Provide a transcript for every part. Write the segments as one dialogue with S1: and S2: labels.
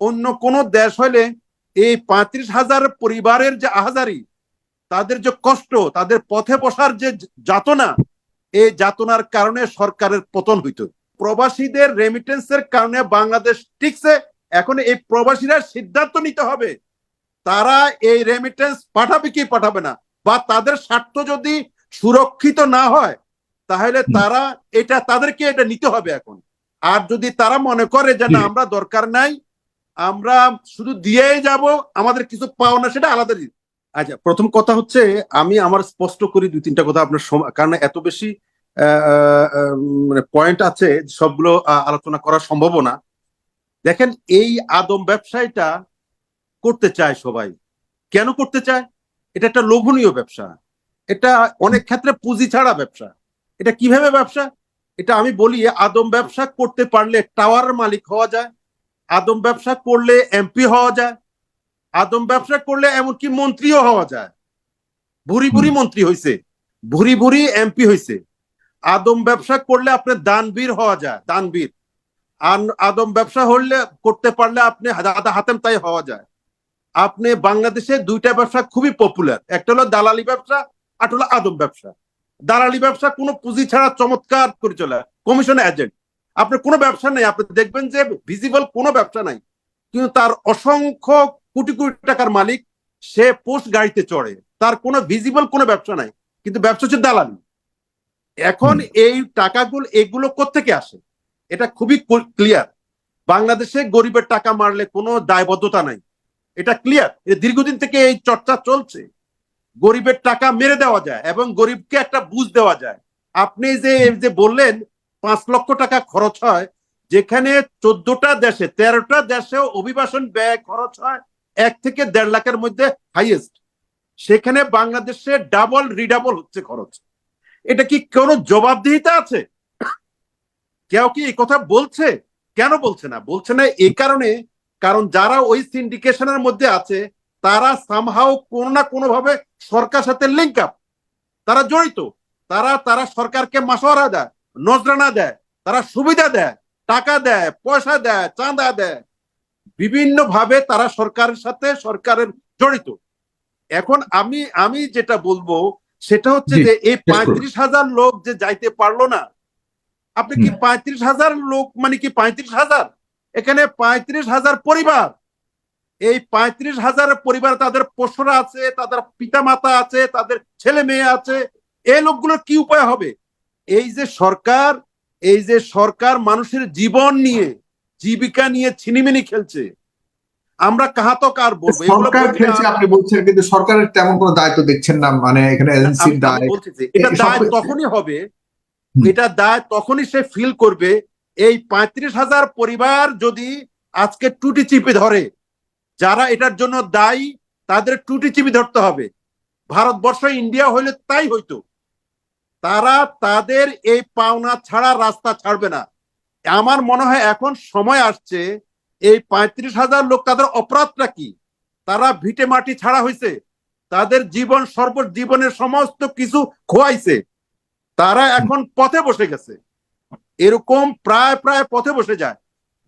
S1: অন্য কোন দেশ হলে এই পঁয়ত্রিশ হাজার পরিবারের যে আহাজারি তাদের যে কষ্ট তাদের পথে বসার যে যাতনা এই যাতনার কারণে সরকারের পতন হইতো। প্রবাসীদের রেমিটেন্সের কারণে বাংলাদেশ টিকছে। এখন এই প্রবাসীরা সিদ্ধান্ত নিতে হবে তারা এই রেমিটেন্স পাঠাবে কি পাঠাবে না? বা তাদের স্বার্থ যদি সুরক্ষিত না হয় তাহলে তারা এটা তাদেরকে এটা নিতে হবে এখন। আর যদি তারা মনে করে যে না আমরা দরকার নাই আমরা শুধু দিয়েই যাব, আমাদের কিছু পাও না, সেটা আলাদা। আচ্ছা প্রথম কথা হচ্ছে, আমি আমার স্পষ্ট করি দুই, তিনটা কথা আপনার কারণ এত বেশি মানে পয়েন্ট আছে, সবগুলো আলোচনা করা সম্ভব না। দেখেন, এই আদম ব্যবসায়টা করতে চায় সবাই। কেন করতে চায়? এটা একটা লোভনীয় ব্যবসা। এটা অনেক ক্ষেত্রে পুঁজি ছাড়া ব্যবসা। এটা কীভাবে ব্যবসা? এটা আমি বলি, আদম ব্যবসা করতে পারলে টাওয়ার মালিক হওয়া যায় আদম ব্যবসা করলে এমপি হওয়া যায় আদম ব্যবসা করলে এমনকি মন্ত্রীও হওয়া যায়। ভুরি ভুরি মন্ত্রী হয়েছে ভুরি ভুরি এমপি হয়েছে আদম ব্যবসা করলে আপনার দানবীর হওয়া যায় দানবীর। আর আদম ব্যবসা হলে করতে পারলে আপনি দাদা হাতেম তাই হওয়া যায়। আপনি বাংলাদেশে দুইটা ব্যবসা খুবই পপুলার একটা হলো দালালি ব্যবসা আর হলো আদম ব্যবসা। দালালি ব্যবসা কোনো পুঁজি ছাড়া চমৎকার করে চলে। কমিশন এজেন্ট আপনার কোনো ব্যবসা নেই আপনি দেখবেন যে ভিজিবল কোনো ব্যবসা নাই। কিন্তু তার অসংখ্য কোটি কোটি টাকার মালিক সে পোস্ট গাড়িতে চড়ে। তার কোনো ভিজিবল কোনো ব্যবসা নাই কিন্তু ব্যবসা হচ্ছে দালালি। এখন এই টাকাগুলো এগুলো কোত্থেকে আসে? এটা খুবই ক্লিয়ার বাংলাদেশে গরিবের টাকা মারলে কোনো দায়বদ্ধতা নাই। এটা ক্লিয়ার দীর্ঘদিন থেকে এই চর্চা চলছে। গরিবের টাকা মেরে দেওয়া যায় এবং গরিবকে একটা বুঝ দেওয়া যায়। আপনি যে যে বললেন পাঁচ লক্ষ টাকা খরচ হয়, যেখানে চোদ্দটা দেশে, তেরোটা দেশে অভিবাসন ব্যয় খরচ হয়, এক থেকে দেড় লাখের মধ্যে হাইয়েস্ট সেখানে বাংলাদেশে ডাবল রিডাবল হচ্ছে খরচ। এটা কি কোনো জবাবদিহিতা আছে? কেউ কি এই কথা বলছে? কেন বলছে না? বলছে না এই কারণে, কারণ যারা ওই সিন্ডিকেশনের মধ্যে আছে, তারা সামহাও কোনো না কোনো ভাবে সরকার সাথে লিঙ্ক আপ তারা জড়িত। তারা তারা সরকারকে মাসোয়ারা দেয়। নজরানা দেয় তারা সুবিধা দেয় টাকা দেয় পয়সা দেয় চাঁদা দেয়। বিভিন্ন ভাবে তারা সরকারের সাথে সরকারের জড়িত। এখন আমি আমি যেটা বলব সেটা হচ্ছে যে এই পঁয়ত্রিশ হাজার লোক যে যাইতে পারল না আপনি কি পঁয়ত্রিশ হাজার লোক মানে কি পঁয়ত্রিশ হাজার? এখানে পঁয়ত্রিশ হাজার পরিবার। এই পঁয়ত্রিশ হাজার পরিবার তাদের পোষরা আছে তাদের পিতা মাতা আছে তাদের ছেলে মেয়ে আছে। এই লোকগুলোর কি উপায় হবে? এই যে সরকার এই যে সরকার মানুষের জীবন নিয়ে জীবিকা নিয়ে ছিনিমিনি খেলছে। আমরা কাহাতক আর বলব?
S2: সরকার খেলছে আপনি বলছেন কিন্তু সরকারের তেমন কোনো দায়িত্ব দেখছেন না মানে এখানে এজেন্সির দায়।
S1: এটা দায় তখনই হবে এটা দায় তখনই সে ফিল করবে এই পঁয়ত্রিশ হাজার পরিবার যদি আজকে টুটি চিপে ধরে যারা এটার জন্য দায়ী তাদের টুটি চিপে ধরতে হবে। ভারতবর্ষ ইন্ডিয়া হইলে তাই হইতো। তারা তাদের এই পাওনা ছাড়া রাস্তা ছাড়বে না। আমার মনে হয় এখন সময় আসছে, এই পঁয়ত্রিশ হাজার লোক তাদের অপরাধটা কি? তারা ভিটে মাটি ছাড়া হয়েছে তাদের জীবন সর্ব জীবনের সমস্ত কিছু খোয়াইছে, তারা এখন পথে বসে গেছে। এরকম প্রায় প্রায় পথে বসে যায়।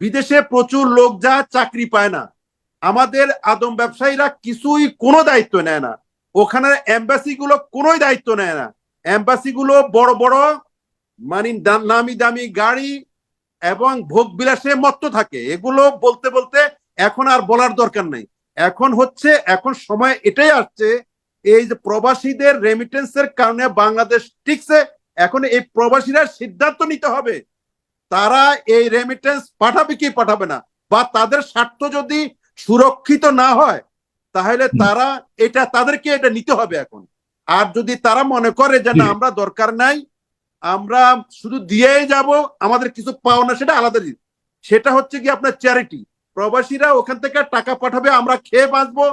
S1: বিদেশে প্রচুর লোক যায়, চাকরি পায় না। আমাদের আদম ব্যবসায়ীরা কিছুই কোনো দায়িত্ব নেয় না। ওখানে এম্বাসি গুলো কোনোই দায়িত্ব নেয় না। এম্বাসি গুলো বড় বড় মানে নামি দামি গাড়ি এবং ভোগ বিলাসে মত্ত থাকে। এগুলো বলতে বলতে এখন আর বলার দরকার নেই। এখন হচ্ছে এখন সময় এটাই আসছে এই যে প্রবাসীদের রেমিটেন্সের কারণে বাংলাদেশ টিকছে এখন এই প্রবাসীরা সিদ্ধান্ত নিতে হবে তারা এই রেমিটেন্স পাঠাবে কি পাঠাবে না বা তাদের স্বার্থ যদি সুরক্ষিত না হয় তাহলে তারা এটা তাদেরকে এটা নিতে হবে এখন। আর যদি তারা মনে করে যে না আমরা দরকার নাই আমরা শুধু দিয়েই যাব আমাদের কিছু পাও না সেটা আলাদা জিনিস। সেটা হচ্ছে কি আপনার চ্যারিটি প্রবাসীরা ওখান থেকে টাকা পাঠাবে আমরা খেয়ে বাঁচবো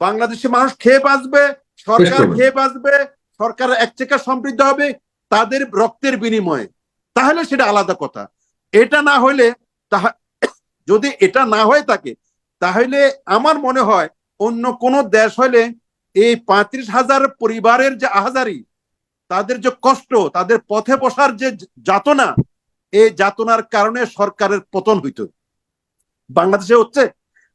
S1: বাংলাদেশের মানুষ খেয়ে বাঁচবে সরকার খেয়ে বাঁচবে সরকার এক চেকা সমৃদ্ধ হবে তাদের রক্তের বিনিময়ে। তাহলে সেটা আলাদা কথা। এটা না হলে তাহা যদি এটা না হয়ে থাকে তাহলে আমার মনে হয় অন্য কোন দেশ হলে এই পঁয়ত্রিশ হাজার পরিবারের যে আহাজারি, তাদের যে কষ্ট, তাদের পথে বসার যে যাতনা, এই যাতনার কারণে সরকারের পতন হইতো। বাংলাদেশে হচ্ছে,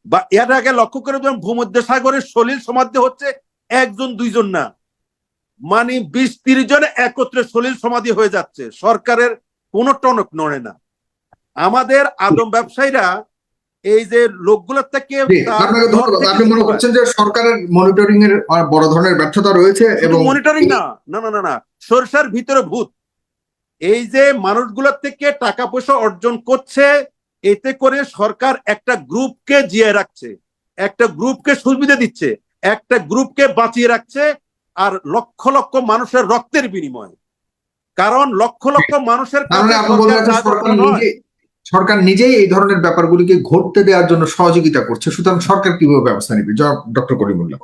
S1: বা এর আগে লক্ষ্য করে যেমন ভূমধ্য সাগরের সলিল সমাধি হচ্ছে একজন, দুইজন না। মানে বিশ তিরিশ জন একত্রে সলিল সমাধি হয়ে যাচ্ছে। সরকারের কোনো টনক নড়ে না। আমাদের আদম ব্যবসায়ীরা এই যে লোকগুলোর থেকে
S2: আপনাকে ধন্যবাদ। আপনি মনে করছেন যে সরকারের মনিটরিং এর বড় ধরনের ব্যর্থতা রয়েছে এবং
S1: মনিটরিং না না না না সরষার ভিতরে ভূত। এই যে মানুষগুলোর থেকে টাকা পয়সা অর্জন করছে এতে করে সরকার একটা গ্রুপকে জিয়ে রাখছে একটা গ্রুপকে সুবিধা দিচ্ছে একটা গ্রুপকে বাঁচিয়ে রাখছে আর লক্ষ লক্ষ মানুষের রক্তের বিনিময়। কারণ লক্ষ লক্ষ মানুষের
S2: সরকার নিজেই এই ধরনের ব্যাপারগুলিকে ঘটতে দেওয়ার জন্য সহযোগিতা করছে। সুতরাং সরকার কীভাবে ব্যবস্থা নেবে? ডক্টর করিমুল্লাহ।